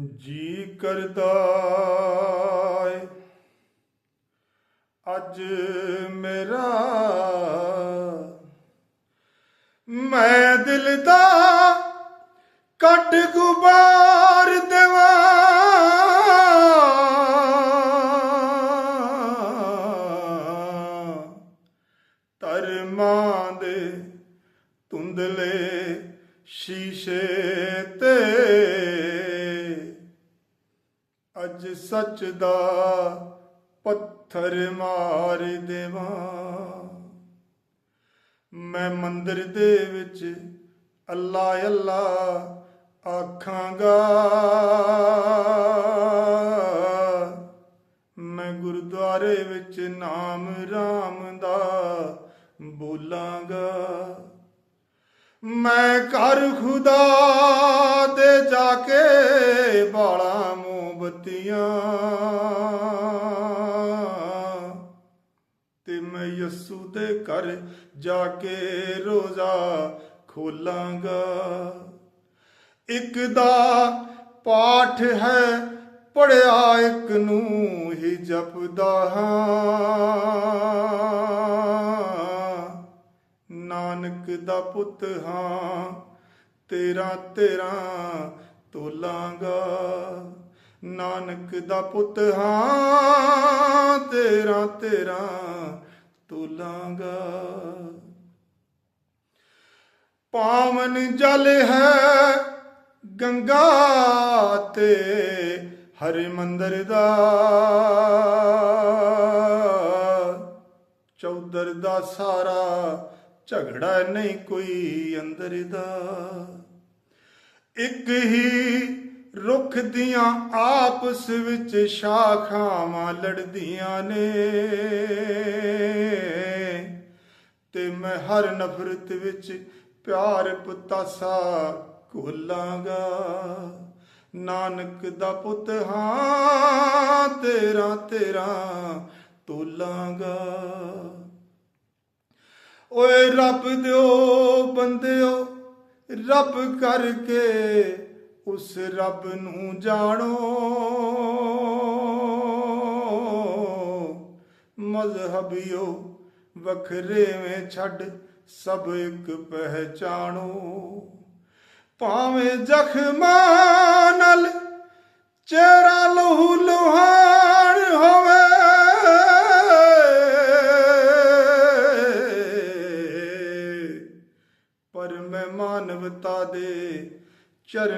ਜੀ ਕਰਦਾ ਅੱਜ ਮੇਰਾ ਮੈਂ ਦਿਲ ਦਾ ਕੱਟ ਗੁਬਾਰ ਦੇਵਾਂ ਧਰਮਾਂ ਦੇ ਤੁੰਦਲੇ ਸ਼ੀਸ਼ੇ ਤੇ ਅੱਜ ਸੱਚ ਦਾ ਪੱਥਰ ਮਾਰ ਦੇਵਾਂ। ਮੈਂ ਮੰਦਰ ਦੇ ਵਿੱਚ ਅੱਲਾ ਅੱਲਾ ਆਖਾਂਗਾ। ਮੈਂ ਗੁਰਦੁਆਰੇ ਵਿੱਚ ਨਾਮ ਰਾਮ ਦਾ ਬੋਲਾਂਗਾ। ਮੈਂ ਘਰ ਖੁਦਾ ਦੇ ਜਾ ਕੇ ਬਾਲ ਮੋਮਬਤੀਆਂ ਤੇ ਮੈਂ ਯਸੂ ਦੇ ਘਰ ਜਾ ਕੇ ਰੋਜ਼ਾ ਖੋਲਾਂਗਾ। ਇੱਕ ਦਾ ਪਾਠ ਹੈ ਪੜਿਆ ਇੱਕ ਨੂੰ ਹੀ ਜਪਦਾ ਹਾਂ। ਨਾਨਕ ਦਾ ਪੁੱਤ ਹਾਂ, ਤੇਰਾ ਤੇਰਾ ਤੋਲਾਂਗਾ। ਨਾਨਕ ਦਾ ਪੁੱਤ ਹਾਂ, ਤੇਰਾ ਤੇਰਾ ਤੋਲਾਂਗਾ। ਪਾਵਨ ਜਲ ਹੈ ਗੰਗਾ ਤੇ ਹਰਿ ਮੰਦਰ ਦਾ ਚੌਧਰ ਦਾ ਸਾਰਾ ਝਗੜਾ ਨਹੀਂ ਕੋਈ ਅੰਦਰ ਦਾ। ਇੱਕ ਹੀ ਰੁੱਖ ਦੀਆਂ ਆਪਸ ਵਿੱਚ ਸ਼ਾਖਾਵਾਂ ਲੜਦੀਆਂ ਨੇ। ਤੇ ਮੈਂ ਹਰ ਨਫ਼ਰਤ ਵਿੱਚ ਪਿਆਰ ਪਤਾਸਾ ਘੋਲਾਂਗਾ। ਨਾਨਕ ਦਾ ਪੁੱਤ ਹਾਂ, ਤੇਰਾ ਤੇਰਾ ਤੋਲਾਂਗਾ। ਓਏ ਰੱਬ ਦਿਓ, ਬੰਦਿਓ, ਰੱਬ ਕਰਕੇ ਉਸ ਰੱਬ ਨੂੰ ਜਾਣੋ। ਮਜ਼ਹਬੀਓ ਵਖਰੇਵੇਂ ਛੱਡ ਸਭ ਇੱਕ ਪਹਿਚਾਣੋ। ਭਾਵੇਂ ਜ਼ਖਮਾਂ ਨਾਲ ਚਿਹਰਾ ਲਹੂ ਲੁਹਾਣ ਹੋਵੇ, ਪਰ ਮੈਂ ਮਾਨਵਤਾ ਦੇ ਚਰਨ